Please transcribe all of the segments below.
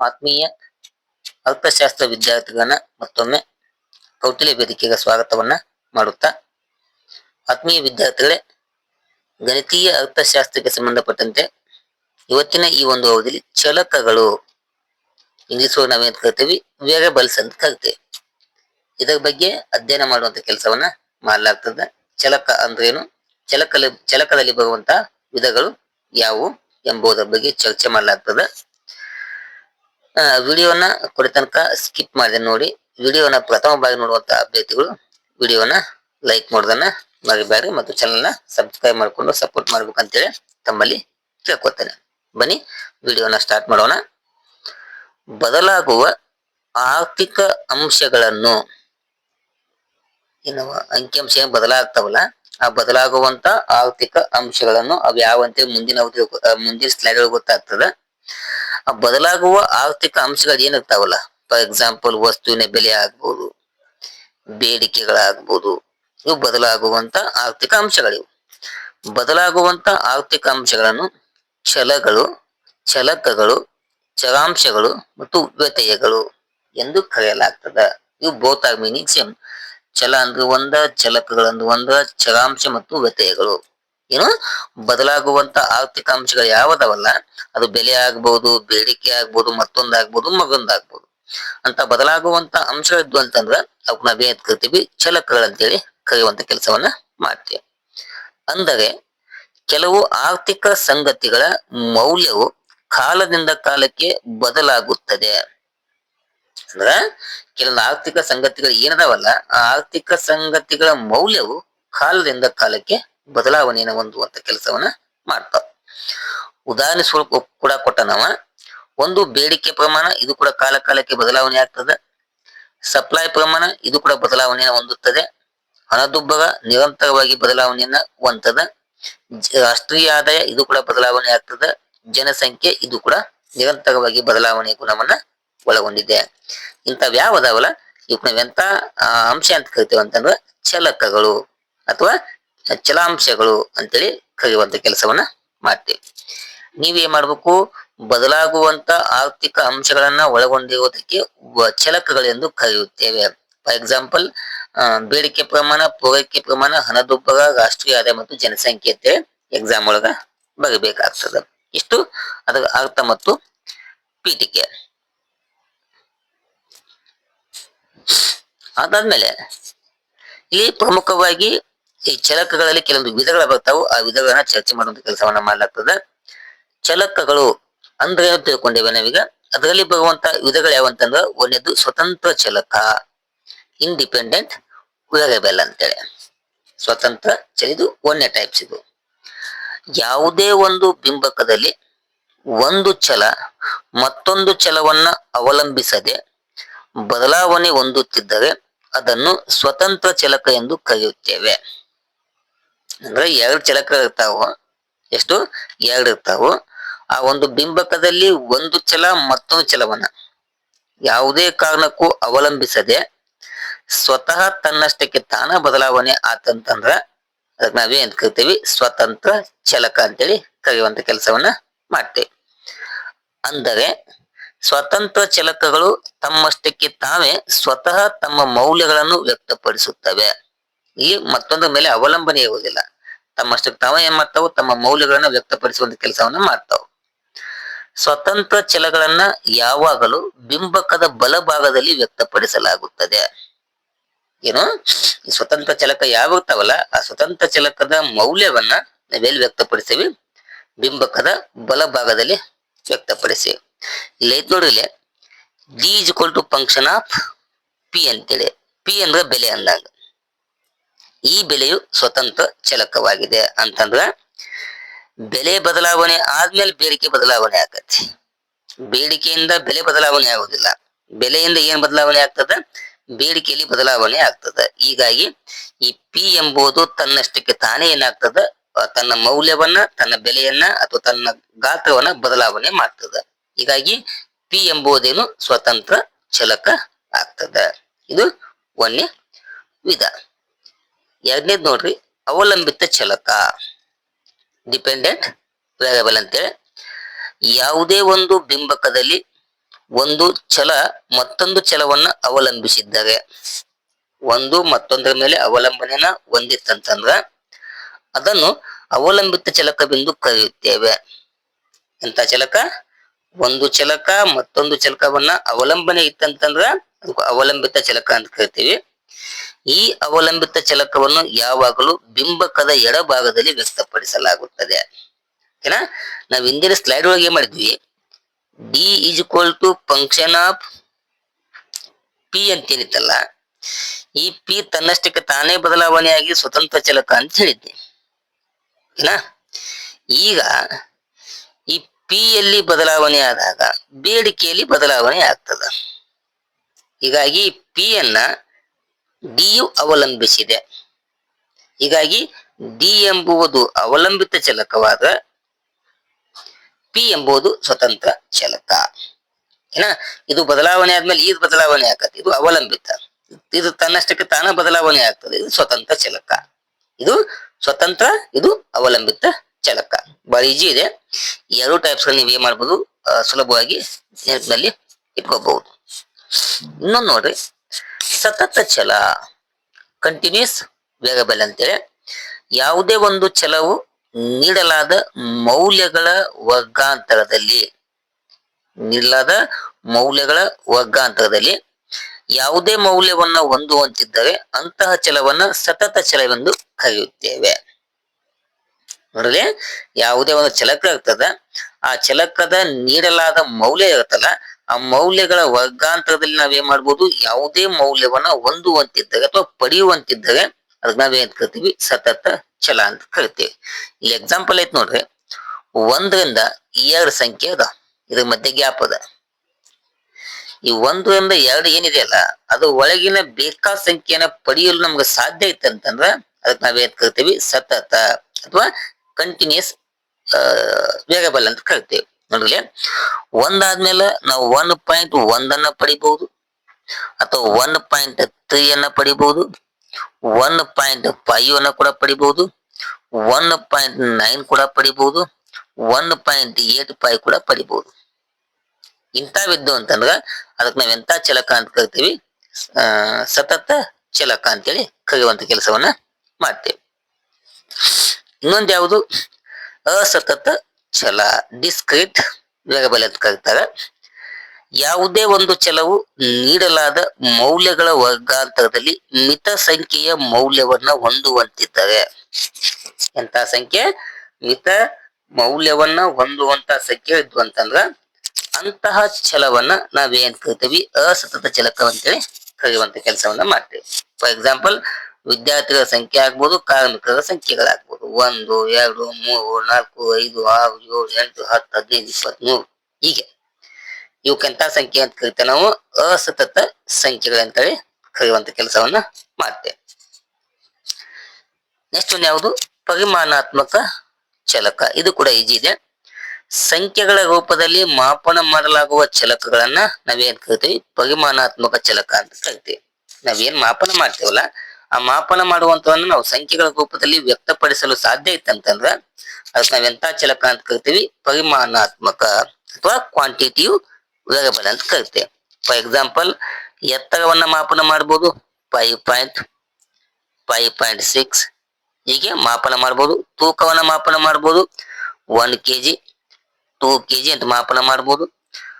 ಆತ್ಮೀಯ ಅಲ್ಪಶಾಸ್ತ್ರ ವಿದ್ಯಾರ್ಥಿಗಳನ್ನ ಮತ್ತೊಮ್ಮೆ ಕೌಟಿಲ್ಯ ವೇದಿಕೆಗೆ ಸ್ವಾಗತವನ್ನ ಮಾಡುತ್ತಾ. ಆತ್ಮೀಯ ವಿದ್ಯಾರ್ಥಿಗಳೇ, ಗಣಿತೀಯ ಅರ್ಥಶಾಸ್ತ್ರಕ್ಕೆ ಸಂಬಂಧಪಟ್ಟಂತೆ ಇವತ್ತಿನ ಈ ಒಂದು ಅವಧಿಯಲ್ಲಿ ಚಲಕಗಳು ಇಂಗ್ಲಿಷ್ ನಾವೇನು ಕರಿತೀವಿ ವೇರಿಯಬಲ್ಸ್ ಅಂತ ಕರಿತೇವೆ. ಇದರ ಬಗ್ಗೆ ಅಧ್ಯಯನ ಮಾಡುವಂತ ಕೆಲಸವನ್ನ ಮಾಡಲಾಗ್ತದೆ. ಚಲಕ ಅಂದ್ರೇನು? ಚಲಕಲ್ಲಿ ಚಲಕದಲ್ಲಿ ಬರುವಂತಹ ವಿಧಗಳು ಯಾವುವು ಎಂಬುದರ ಬಗ್ಗೆ ಚರ್ಚೆ ಮಾಡಲಾಗ್ತದೆ. ವಿಡಿಯೋನ ಕೊಡಿ ತನಕ ಸ್ಕಿಪ್ ಮಾಡಿದೆ ನೋಡಿ. ವಿಡಿಯೋನ ಪ್ರಥಮ ಬಾರಿ ನೋಡುವಂತ ಅಭ್ಯರ್ಥಿಗಳು ವಿಡಿಯೋನ ಲೈಕ್ ಮಾಡೋದನ್ನ ಮರಿಬೇಡ್ರಿ ಮತ್ತು ಚಾನಲ್ನ ಸಬ್ಸ್ಕ್ರೈಬ್ ಮಾಡಿಕೊಂಡು ಸಪೋರ್ಟ್ ಮಾಡ್ಬೇಕಂತೇಳಿ ತಮ್ಮಲ್ಲಿ ಕೇಳ್ಕೊತೇನೆ. ಬನ್ನಿ, ವಿಡಿಯೋನ ಸ್ಟಾರ್ಟ್ ಮಾಡೋಣ. ಬದಲಾಗುವ ಆರ್ಥಿಕ ಅಂಶಗಳನ್ನು. ಏನವ ಅಂಕಿಅಂಶ ಏನ್ ಬದಲಾಗ್ತಾವಲ್ಲ, ಆ ಬದಲಾಗುವಂತ ಆರ್ಥಿಕ ಅಂಶಗಳನ್ನು ಅವು ಯಾವಂತೆ ಮುಂದಿನ ಮುಂದಿನ ಸ್ಲೈಡ್ ಗೊತ್ತಾಗ್ತದ. ಆ ಬದಲಾಗುವ ಆರ್ಥಿಕ ಅಂಶಗಳು ಏನಿರ್ತಾವಲ್ಲ? ಫಾರ್ ಎಕ್ಸಾಂಪಲ್ ವಸ್ತುವಿನ ಬೆಲೆ ಆಗ್ಬೋದು, ಬೇಡಿಕೆಗಳಾಗ್ಬೋದು, ಇವು ಬದಲಾಗುವಂತ ಆರ್ಥಿಕ ಅಂಶಗಳಿವು. ಬದಲಾಗುವಂತ ಆರ್ಥಿಕ ಅಂಶಗಳನ್ನು ಛಲಗಳು, ಛಲಕಗಳು ಚರಾಂಶಗಳು ಮತ್ತು ವ್ಯತ್ಯಯಗಳು ಎಂದು ಕರೆಯಲಾಗ್ತದ. ಇವು ಬೋತ್ ಆರ್ ಮೀನಿಂಗ್ ಸೇಮ್ ಛಲ ಅಂದ್ರೆ ಒಂದ ಚಲಕಗಳಂದ್ರೆ ಒಂದ ಚರಾಂಶ ಮತ್ತು ವ್ಯತ್ಯಯಗಳು. ಏನು? ಬದಲಾಗುವಂತ ಆರ್ಥಿಕ ಅಂಶಗಳು ಯಾವದವಲ್ಲ, ಅದು ಬೆಲೆ ಆಗ್ಬಹುದು ಬೇಡಿಕೆ ಆಗ್ಬಹುದು ಮತ್ತೊಂದಾಗ್ಬೋದು ಮಗೊಂದಾಗ್ಬಹುದು ಅಂತ ಬದಲಾಗುವಂತ ಅಂಶಗಳಿದ್ವು ಅಂತಂದ್ರ ಅವಕ್ ನಾವೇನ್ ಕರಿತೀವಿ ಚಲಕಗಳಂತೇಳಿ ಕರೆಯುವಂತ ಕೆಲಸವನ್ನ ಮಾಡ್ತೀವಿ. ಅಂದರೆ, ಕೆಲವು ಆರ್ಥಿಕ ಸಂಗತಿಗಳ ಮೌಲ್ಯವು ಕಾಲದಿಂದ ಕಾಲಕ್ಕೆ ಬದಲಾಗುತ್ತದೆ. ಅಂದ್ರ, ಕೆಲವೊಂದು ಆರ್ಥಿಕ ಸಂಗತಿಗಳು ಏನದವಲ್ಲ, ಆ ಆರ್ಥಿಕ ಸಂಗತಿಗಳ ಮೌಲ್ಯವು ಕಾಲದಿಂದ ಕಾಲಕ್ಕೆ ಬದಲಾವಣೆಯನ್ನು ಹೊಂದುವಂತ ಕೆಲಸವನ್ನ ಮಾಡ್ತಾವ. ಉದಾಹರಣೆ ಸ್ವಲ್ಪ ಕೂಡ ಕೊಟ್ಟ ನಾವ ಒಂದು ಬೇಡಿಕೆ ಪ್ರಮಾಣ ಇದು ಕೂಡ ಕಾಲ ಕಾಲಕ್ಕೆ ಬದಲಾವಣೆ ಆಗ್ತದ. ಸಪ್ಲೈ ಪ್ರಮಾಣ ಇದು ಕೂಡ ಬದಲಾವಣೆಯನ್ನು ಹೊಂದುತ್ತದೆ. ಹಣದುಬ್ಬರ ನಿರಂತರವಾಗಿ ಬದಲಾವಣೆಯನ್ನ ಹೊಂದದ ರಾಷ್ಟ್ರೀಯ ಆದಾಯ ಇದು ಕೂಡ ಬದಲಾವಣೆ ಆಗ್ತದ. ಜನಸಂಖ್ಯೆ ಇದು ಕೂಡ ನಿರಂತರವಾಗಿ ಬದಲಾವಣೆ ಗುಣವನ್ನ ಒಳಗೊಂಡಿದೆ. ಇಂಥವ್ ಯಾವ ಅದಾವಲ್ಲ? ಇವಕ್ ನಾವೆಂತ ಆ, ಅಂಶ ಅಂತ ಕರಿತೇವೆ ಅಂತಂದ್ರೆ ಚಲಕಗಳು ಅಥವಾ ಚಲಾಂಶಗಳು ಅಂತೇಳಿ ಕರೆಯುವಂತ ಕೆಲಸವನ್ನ ಮಾಡ್ತೇವೆ. ನೀವೇನ್ ಮಾಡ್ಬೇಕು? ಬದಲಾಗುವಂತ ಆರ್ಥಿಕ ಅಂಶಗಳನ್ನ ಒಳಗೊಂಡಿರುವುದಕ್ಕೆ ಚಲಕಗಳೆಂದು ಕರೆಯುತ್ತೇವೆ. ಫಾರ್ ಎಕ್ಸಾಂಪಲ್ ಬೇಡಿಕೆ ಪ್ರಮಾಣ, ಪೂರೈಕೆ ಪ್ರಮಾಣ, ಹಣದುಬ್ಬರ, ರಾಷ್ಟ್ರೀಯ ಆದಾಯ ಮತ್ತು ಜನಸಂಖ್ಯೆ ಅಂತೇಳಿ ಎಕ್ಸಾಮ್ ಒಳಗ ಬರಬೇಕಾಗ್ತದೆ. ಇಷ್ಟು ಅದರ ಅರ್ಥ ಮತ್ತು ಪೀಠಿಕೆ. ಅದಾದ್ಮೇಲೆ ಇಲ್ಲಿ ಪ್ರಮುಖವಾಗಿ ಈ ಚಲಕಗಳಲ್ಲಿ ಕೆಲವೊಂದು ವಿಧಗಳು ಬರ್ತಾವು. ಆ ವಿಧಗಳನ್ನ ಚರ್ಚೆ ಮಾಡುವಂತ ಕೆಲಸವನ್ನ ಮಾಡಲಾಗ್ತದೆ. ಚಲಕಗಳು ಅಂದ್ರೆ ತಿಳ್ಕೊಂಡೇವೆ ನಾವೀಗ? ಅದರಲ್ಲಿ ಬರುವಂತ ವಿಧಗಳು ಯಾವಂತಂದ್ರೆ ಒಂದೇದು ಸ್ವತಂತ್ರ ಚಲಕ ಇಂಡಿಪೆಂಡೆಂಟ್ ವೇರಿಯಬಲ್ ಅಂತೇಳಿ. ಸ್ವತಂತ್ರ ಚಲಿದು ಒಂದೇ ಟೈಪ್ಸ್ ಇದು ಯಾವುದೇ ಒಂದು ಬಿಂಬಕದಲ್ಲಿ ಒಂದು ಚಲ ಮತ್ತೊಂದು ಚಲವನ್ನ ಅವಲಂಬಿಸದೆ ಬದಲಾವಣೆ ಹೊಂದುತ್ತಿದ್ದರೆ ಅದನ್ನು ಸ್ವತಂತ್ರ ಚಲಕ ಎಂದು ಕರೆಯುತ್ತೇವೆ. ಅಂದ್ರೆ ಎರಡು ಚಲಕ ಇರ್ತಾವ. ಎಷ್ಟು? ಎರಡು ಇರ್ತಾವು. ಆ ಒಂದು ಬಿಂಬಕದಲ್ಲಿ ಒಂದು ಚಲ ಮತ್ತೊಂದು ಚಲವನ್ನ ಯಾವುದೇ ಕಾರಣಕ್ಕೂ ಅವಲಂಬಿಸದೆ ಸ್ವತಃ ತನ್ನಷ್ಟಕ್ಕೆ ತಾನ ಬದಲಾವಣೆ ಆತಂತಂದ್ರ ಅದಕ್ಕೆ ನಾವೇನ್ ಕರಿತೀವಿ? ಸ್ವತಂತ್ರ ಚಲಕ ಅಂತೇಳಿ ಕರೆಯುವಂತ ಕೆಲಸವನ್ನ ಮಾಡ್ತೇವೆ. ಅಂದರೆ ಸ್ವತಂತ್ರ ಚಲಕಗಳು ತಮ್ಮಷ್ಟಕ್ಕೆ ತಾವೇ ಸ್ವತಃ ತಮ್ಮ ಮೌಲ್ಯಗಳನ್ನು ವ್ಯಕ್ತಪಡಿಸುತ್ತವೆ. ಈ ಮತ್ತೊಂದರ ಮೇಲೆ ಅವಲಂಬನೆ ಇರುವುದಿಲ್ಲ. ತಮ್ಮಷ್ಟಕ್ಕೆ ತಾವ ಏನ್ ಮಾಡ್ತಾವು, ತಮ್ಮ ಮೌಲ್ಯಗಳನ್ನ ವ್ಯಕ್ತಪಡಿಸುವಂತ ಕೆಲಸವನ್ನ ಮಾಡ್ತಾವು. ಸ್ವತಂತ್ರ ಚಲಗಳನ್ನ ಯಾವಾಗಲೂ ಬಿಂಬಕದ ಬಲಭಾಗದಲ್ಲಿ ವ್ಯಕ್ತಪಡಿಸಲಾಗುತ್ತದೆ. ಏನು? ಈ ಸ್ವತಂತ್ರ ಚಲಕ ಯಾವಾಗ್ತಾವಲ್ಲ ಆ ಸ್ವತಂತ್ರ ಚಲಕದ ಮೌಲ್ಯವನ್ನ ನಾವೆಲ್ಲಿ ವ್ಯಕ್ತಪಡಿಸ್ತೀವಿ ಬಿಂಬಕದ ಬಲಭಾಗದಲ್ಲಿ ವ್ಯಕ್ತಪಡಿಸಿ. ಇಲ್ಲಿ ಐತ್ ನೋಡ್ರಿ ಇಲ್ಲಿ. D is equal to function of P ಅಂತೇಳಿ. ಪಿ ಅಂದ್ರೆ ಬೆಲೆ ಅಂದಾಗ. ಈ ಬೆಲೆಯು ಸ್ವತಂತ್ರ ಚಲಕವಾಗಿದೆ ಅಂತಂದ್ರ ಬೆಲೆ ಬದಲಾವಣೆ ಆದ್ಮೇಲೆ ಬೇಡಿಕೆ ಬದಲಾವಣೆ ಆಗತ್ತೆ. ಬೇಡಿಕೆಯಿಂದ ಬೆಲೆ ಬದಲಾವಣೆ ಆಗುದಿಲ್ಲ. ಬೆಲೆಯಿಂದ ಏನ್ ಬದಲಾವಣೆ ಆಗ್ತದ? ಬೇಡಿಕೆಯಲ್ಲಿ ಬದಲಾವಣೆ ಆಗ್ತದ. ಹೀಗಾಗಿ ಈ ಪಿ ಎಂಬುದು ತನ್ನಷ್ಟಕ್ಕೆ ತಾನೇ ಏನಾಗ್ತದ? ತನ್ನ ಮೌಲ್ಯವನ್ನ, ತನ್ನ ಬೆಲೆಯನ್ನ ಅಥವಾ ತನ್ನ ಗಾತ್ರವನ್ನ ಬದಲಾವಣೆ ಮಾಡ್ತದ. ಹೀಗಾಗಿ ಪಿ ಎಂಬುದೇನು ಸ್ವತಂತ್ರ ಚಲಕ ಆಗ್ತದ. ಇದು ಒಂದೇ ವಿಧ. ಎರಡನೇದ್ ನೋಡ್ರಿ, ಅವಲಂಬಿತ ಚಲಕ ಡಿಪೆಂಡೆಂಟ್ ವೇರಿಯಬಲ್ ಅಂತೇಳಿ. ಯಾವುದೇ ಒಂದು ಬಿಂಬಕದಲ್ಲಿ ಒಂದು ಛಲ, ಮತ್ತೊಂದು ಛಲವನ್ನ ಅವಲಂಬಿಸಿದ್ದರೆ, ಒಂದು ಮತ್ತೊಂದರ ಮೇಲೆ ಅವಲಂಬನೆಯನ್ನ ಹೊಂದಿತ್ತಂತಂದ್ರ, ಅದನ್ನು ಅವಲಂಬಿತ ಚಲಕವೆಂದು ಕರೆಯುತ್ತೇವೆ. ಎಂತ ಚಲಕ ಒಂದು ಚಲಕ ಮತ್ತೊಂದು ಚಲಕವನ್ನ ಅವಲಂಬನೆ ಇತ್ತಂತಂದ್ರ ಅವಲಂಬಿತ ಚಲಕ ಅಂತ ಕರಿತೀವಿ. ಈ ಅವಲಂಬಿತ ಚಲಕವನ್ನು ಯಾವಾಗಲೂ ಬಿಂಬಕದ ಎಡಭಾಗದಲ್ಲಿ ವ್ಯಕ್ತಪಡಿಸಲಾಗುತ್ತದೆ. ಓಕೆನಾ? ನಾವು ಹಿಂದಿನ ಸ್ಲೈಡ್ ಒಳಗೆ ಏನ್ ಮಾಡಿದ್ವಿ? D is equal to function of P ಅಂತ ಏನಿತ್ತಲ್ಲ ಈ ಪಿ ತನ್ನಷ್ಟಕ್ಕೆ ತಾನೇ ಬದಲಾವಣೆಯಾಗಿ ಸ್ವತಂತ್ರ ಚಲಕ ಅಂತ ಹೇಳಿದ್ದೆ ಓಕೆನಾ? ಈಗ ಈ ಪಿ ಯಲ್ಲಿ ಬದಲಾವಣೆ ಆದಾಗ ಬೇಡಿಕೆಯಲ್ಲಿ ಬದಲಾವಣೆ ಆಗ್ತದ. ಹೀಗಾಗಿ ಪಿ ಯನ್ನ ಡಿಯು ಅವಲಂಬಿಸಿದೆ. ಹೀಗಾಗಿ ಡಿ ಎಂಬುವುದು ಅವಲಂಬಿತ ಚಲಕವಾದ, ಪಿ ಎಂಬುದು ಸ್ವತಂತ್ರ ಚಲಕ. ಏನ? ಇದು ಬದಲಾವಣೆ ಆದ್ಮೇಲೆ ಇದು ಬದಲಾವಣೆ ಆಗತ್ತೆ ಇದು ಅವಲಂಬಿತ. ಇದು ತನ್ನಷ್ಟಕ್ಕೆ ತಾನ ಬದಲಾವಣೆ ಆಗ್ತದೆ. ಇದು ಸ್ವತಂತ್ರ ಚಲಕ. ಇದು ಸ್ವತಂತ್ರ, ಇದು ಅವಲಂಬಿತ ಚಲಕ. ಬಹಳ ಈಜಿ ಇದೆ. ಎರಡು ಟೈಪ್ಸ್ ನೀವು ಏನ್ ಮಾಡ್ಬೋದು? ಸುಲಭವಾಗಿ ನಲ್ಲಿ ಇಟ್ಕೋಬಹುದು. ಇನ್ನೊಂದು ನೋಡ್ರಿ. ಸತತ ಛಲ ಕಂಟಿನ್ಯೂಸ್ ವೇಗಬಲ್ ಅಂತೇಳಿ ಯಾವುದೇ ಒಂದು ಛಲವು ನೀಡಲಾದ ಮೌಲ್ಯಗಳ ವರ್ಗಾಂತರದಲ್ಲಿ, ನೀಡಲಾದ ಮೌಲ್ಯಗಳ ವರ್ಗಾಂತರದಲ್ಲಿ ಯಾವುದೇ ಮೌಲ್ಯವನ್ನ ಹೊಂದುವಂತಿದ್ದರೆ ಅಂತಹ ಛಲವನ್ನ ಸತತ ಛಲವೆಂದು ಕರೆಯುತ್ತೇವೆ. ನೋಡ್ರಿ ಯಾವುದೇ ಒಂದು ಚಲಕ ಇರ್ತದ ಆ ಚಲಕದ ನೀಡಲಾದ ಮೌಲ್ಯ ಇರುತ್ತಲ್ಲ ಆ ಮೌಲ್ಯಗಳ ವರ್ಗಾಂತರದಲ್ಲಿ ನಾವೇನ್ ಮಾಡ್ಬೋದು? ಯಾವುದೇ ಮೌಲ್ಯವನ್ನ ಹೊಂದುವಂತಿದ್ದರೆ ಅಥವಾ ಪಡೆಯುವಂತಿದ್ದರೆ ಅದಕ್ಕೆ ನಾವೇನ್ ಕರಿತೀವಿ? ಸತತ ಛಲ ಅಂತ ಕರಿತೀವಿ. ಇಲ್ಲಿ ಎಕ್ಸಾಂಪಲ್ ಐತ್ ನೋಡ್ರಿ. ಒಂದರಿಂದ ಎರಡು ಸಂಖ್ಯೆ ಅದ. ಇದ್ರ ಮಧ್ಯೆ ಗ್ಯಾಪ್ ಅದ. ಈ ಒಂದರಿಂದ ಎರಡು ಏನಿದೆಯಲ್ಲ ಅದು ಒಳಗಿನ ಬೇಕಾದ ಸಂಖ್ಯೆಯನ್ನ ಪಡೆಯಲು ನಮ್ಗೆ ಸಾಧ್ಯ ಐತೆ ಅಂತಂದ್ರ ಅದಕ್ಕೆ ನಾವೇನ್ ಕರಿತೀವಿ? ಸತತ ಅಥವಾ ಕಂಟಿನ್ಯೂಸ್ ವೇಗಬಲ್ ಅಂತ ಕರಿತೀವಿ. ನೋಡ್ರಿ. ಒಂದಾದ್ಮೇಲೆ ನಾವು ಒನ್ ಪಾಯಿಂಟ್ ಒಂದನ್ನ ಪಡಿಬಹುದು ಅಥವಾ ಒನ್ ಪಾಯಿಂಟ್ ತ್ರೀ ಅನ್ನ ಪಡಿಬಹುದು ಒನ್ ಪಾಯಿಂಟ್ ಫೈವ್ ಅನ್ನ ಕೂಡ ಪಡಿಬಹುದು ಒನ್ ಪಾಯಿಂಟ್ ನೈನ್ ಕೂಡ ಪಡಿಬಹುದು ಒನ್ ಪಾಯಿಂಟ್ ಏಟ್ ಫೈವ್ ಕೂಡ ಪಡಿಬಹುದು ಇಂಥವಿದ್ದು ಅಂತಂದ್ರ ಅದಕ್ಕೆ ನಾವ್ ಎಂತ ಚಲಕ ಅಂತ ಕರಿತೀವಿ? ಸತತ ಚಲಕ ಅಂತೇಳಿ ಕರೆಯುವಂತ ಕೆಲಸವನ್ನ ಮಾಡ್ತೇವೆ. ಇನ್ನೊಂದು ಯಾವುದು? ಅಸತತ ಛಲ ಅಂತ ಕರೀತಾರೆ. ಯಾವುದೇ ಒಂದು ಛಲವು ನೀಡಲಾದ ಮೌಲ್ಯಗಳ ವರ್ಗಾಂತರದಲ್ಲಿ ಮಿತ ಸಂಖ್ಯೆಯ ಮೌಲ್ಯವನ್ನ ಹೊಂದುವಂತಿದ್ದರೆ. ಎಂತ ಸಂಖ್ಯೆ? ಮಿತ ಮೌಲ್ಯವನ್ನ ಹೊಂದುವಂತ ಸಂಖ್ಯೆ ಇದ್ವು ಅಂತಂದ್ರ ಅಂತಹ ಛಲವನ್ನ ನಾವೇನ್ ಕರಿತೀವಿ? ಅಸತತ ಚಲಕ ಅಂತೇಳಿ ಕರೆಯುವಂತ ಕೆಲಸವನ್ನ ಮಾಡ್ತೇವೆ. ಫಾರ್ ಎಕ್ಸಾಂಪಲ್ ವಿದ್ಯಾರ್ಥಿಗಳ ಸಂಖ್ಯೆ ಆಗ್ಬೋದು, ಕಾರ್ಮಿಕರ ಸಂಖ್ಯೆಗಳಾಗ್ಬೋದು. ಒಂದು, ಎರಡು, ಮೂರು, ನಾಲ್ಕು, ಐದು, ಆರು, ಏಳು, ಎಂಟು, ಹತ್ತು, ಹದಿನೈದು, ಇಪ್ಪತ್ಮೂರು. ಹೀಗೆ. ಇವಕ್ಕೆಂತ ಸಂಖ್ಯೆ ಅಂತ ಕರಿತೇವೆ ನಾವು. ಅಸತತ ಸಂಖ್ಯೆಗಳಂತೇಳಿ ಕರೆಯುವಂತ ಕೆಲಸವನ್ನ ಮಾಡ್ತೇವೆ. ನೆಕ್ಸ್ಟ್ ಒಂದು ಯಾವುದು? ಪರಿಮಾಣಾತ್ಮಕ ಚಲಕ. ಇದು ಕೂಡ ಈಜಿ ಇದೆ. ಸಂಖ್ಯೆಗಳ ರೂಪದಲ್ಲಿ ಮಾಪನ ಮಾಡಲಾಗುವ ಚಲಕಗಳನ್ನ ನಾವೇನ್ ಕರಿತೀವಿ? ಪರಿಮಾಣಾತ್ಮಕ ಚಲಕ ಅಂತ ಕರಿತೀವಿ. ನಾವೇನ್ ಮಾಪನ ಮಾಡ್ತೇವಲ್ಲ ಆ ಮಾಪನ ಮಾಡುವಂತವನ್ನ ನಾವು ಸಂಖ್ಯೆಗಳ ರೂಪದಲ್ಲಿ ವ್ಯಕ್ತಪಡಿಸಲು ಸಾಧ್ಯ ಇತ್ತಂತಂದ್ರ ಅದಕ್ಕೆ ಎಂತ ಚಲಕ ಅಂತ ಕರಿತೀವಿ? ಪರಿಮಾಣಾತ್ಮಕ ಅಥವಾ ಕ್ವಾಂಟಿಟಿಯು ವೇರಿಯಬಲ್ ಅಂತ ಕರಿತೇವೆ. ಫಾರ್ ಎಕ್ಸಾಂಪಲ್ ಎತ್ತರವನ್ನ ಮಾಪನ ಮಾಡಬಹುದು five point five point six ಹೀಗೆ ಮಾಪನ ಮಾಡಬಹುದು ತೂಕವನ್ನ ಮಾಪನ ಮಾಡಬಹುದು one K G two K G ಅಂತ ಮಾಪನ ಮಾಡಬಹುದು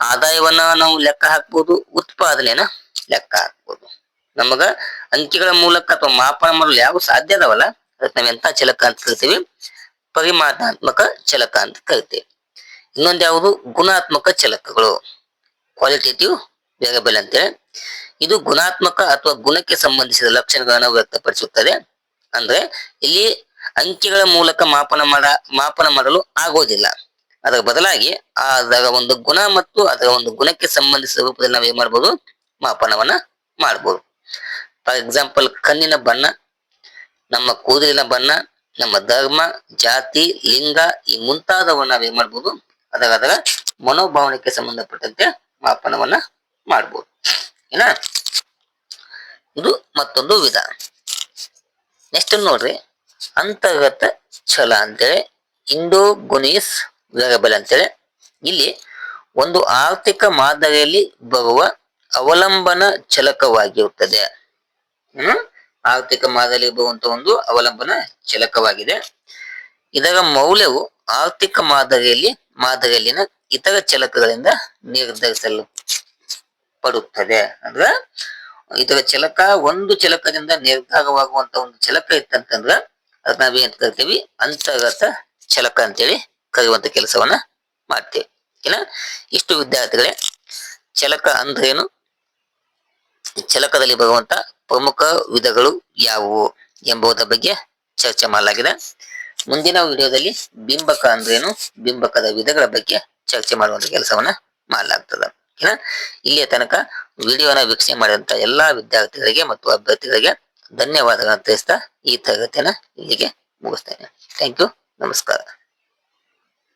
ಆದಾಯವನ್ನ ನಾವು ಲೆಕ್ಕ ಹಾಕ್ಬೋದು, ಉತ್ಪಾದನೆಯನ್ನ ಲೆಕ್ಕ ಹಾಕ್ಬೋದು. ನಮಗ ಅಂಕಿಗಳ ಮೂಲಕ ಅಥವಾ ಮಾಪನ ಮಾಡಲು ಯಾವ ಸಾಧ್ಯ ಅದಾವಲ್ಲ? ಅದಕ್ಕೆ ನಾವ್ ಎಂತ ಚಲಕ ಅಂತ ಕರಿತೀವಿ? ಪರಿಮಾಣಾತ್ಮಕ ಚಲಕ ಅಂತ ಕರಿತೀವಿ. ಇನ್ನೊಂದು ಯಾವುದು? ಗುಣಾತ್ಮಕ ಚಲಕಗಳು ಕ್ವಾಲಿಟೇಟಿವ್ ವೇರಿಯಬಲ್ ಅಂತೇಳಿ. ಇದು ಗುಣಾತ್ಮಕ ಅಥವಾ ಗುಣಕ್ಕೆ ಸಂಬಂಧಿಸಿದ ಲಕ್ಷಣಗಳನ್ನು ವ್ಯಕ್ತಪಡಿಸುತ್ತದೆ. ಅಂದ್ರೆ ಇಲ್ಲಿ ಅಂಕಿಗಳ ಮೂಲಕ ಮಾಪನ ಮಾಡ, ಮಾಪನ ಮಾಡಲು ಆಗೋದಿಲ್ಲ. ಅದರ ಬದಲಾಗಿ ಅದರ ಒಂದು ಗುಣ ಮತ್ತು ಅದರ ಒಂದು ಗುಣಕ್ಕೆ ಸಂಬಂಧಿಸಿದ ರೂಪದಲ್ಲಿ ನಾವು ಏನ್ ಮಾಡ್ಬೋದು? ಮಾಪನವನ್ನ ಮಾಡ್ಬೋದು. ಫಾರ್ ಎಕ್ಸಾಂಪಲ್ ಕಣ್ಣಿನ ಬಣ್ಣ, ನಮ್ಮ ಕೂದಲಿನ ಬಣ್ಣ, ನಮ್ಮ ಧರ್ಮ, ಜಾತಿ, ಲಿಂಗ ಈ ಮುಂತಾದವನ್ನ ನಾವೇನ್ ಮಾಡ್ಬೋದು? ಅದರ ಮನೋಭಾವನೆಗೆ ಸಂಬಂಧಪಟ್ಟಂತೆ ಮಾಪನವನ್ನ ಮಾಡ್ಬೋದು. ಏನ? ಇದು ಮತ್ತೊಂದು ವಿಧ. ನೆಕ್ಸ್ಟ್ ನೋಡ್ರಿ. ಅಂತರ್ಗತ ಛಲ ಅಂತೇಳಿ, ಇಂಡೋ ಗುನೀಸ್ ವೇರಬಲ್ ಅಂತೇಳಿ. ಇಲ್ಲಿ ಒಂದು ಆರ್ಥಿಕ ಮಾದರಿಯಲ್ಲಿ ಬರುವ ಅವಲಂಬನ ಚಲಕವಾಗಿರುತ್ತದೆ. ಹ್ಮ್? ಆರ್ಥಿಕ ಮಾದರಿ ಬರುವಂತ ಒಂದು ಅವಲಂಬನ ಚಲಕವಾಗಿದೆ. ಇದರ ಮೌಲ್ಯವು ಆರ್ಥಿಕ ಮಾದರಿಯಲ್ಲಿ, ಮಾದರಿಯಲ್ಲಿನ ಇತರ ಚಲಕಗಳಿಂದ ನಿರ್ಧರಿಸಲು ಪಡುತ್ತದೆ ಅಂದ್ರೆ ಇದರ ಚಲಕ ಒಂದು ಚಲಕದಿಂದ ನಿರ್ಧಾರವಾಗುವಂತ ಒಂದು ಚಲಕ ಇತ್ತಂತಂದ್ರ ಅದನ್ನ ನಾವೇನ್ ಕರಿತೀವಿ? ಅಂತರ್ಗತ ಚಲಕ ಅಂತೇಳಿ ಕರೆಯುವಂತ ಕೆಲಸವನ್ನ ಮಾಡ್ತೇವೆ. ಇಷ್ಟು ವಿದ್ಯಾರ್ಥಿಗಳೇ, ಚಲಕ ಅಂದ್ರೇನು? ಚಲಕದಲ್ಲಿ ಬರುವಂತ ಪ್ರಮುಖ ವಿಧಗಳು ಯಾವುವು ಎಂಬುದರ ಬಗ್ಗೆ ಚರ್ಚೆ ಮಾಡಲಾಗಿದೆ. ಮುಂದಿನ ವಿಡಿಯೋದಲ್ಲಿ ಬಿಂಬಕ ಅಂದ್ರೇನು? ಬಿಂಬಕದ ವಿಧಗಳ ಬಗ್ಗೆ ಚರ್ಚೆ ಮಾಡುವಂತ ಕೆಲಸವನ್ನ ಮಾಡಲಾಗ್ತದೆ. ಇಲ್ಲಿಯ ತನಕ ವಿಡಿಯೋನ ವೀಕ್ಷಣೆ ಮಾಡಿದಂತ ಎಲ್ಲಾ ವಿದ್ಯಾರ್ಥಿಗಳಿಗೆ ಮತ್ತು ಅಭ್ಯರ್ಥಿಗಳಿಗೆ ಧನ್ಯವಾದಗಳನ್ನು ತಿಳಿಸ್ತಾ ಈ ತರಗತಿಯನ್ನ ಇಲ್ಲಿಗೆ ಮುಗಿಸ್ತೇನೆ. ಥ್ಯಾಂಕ್ ಯು ನಮಸ್ಕಾರ.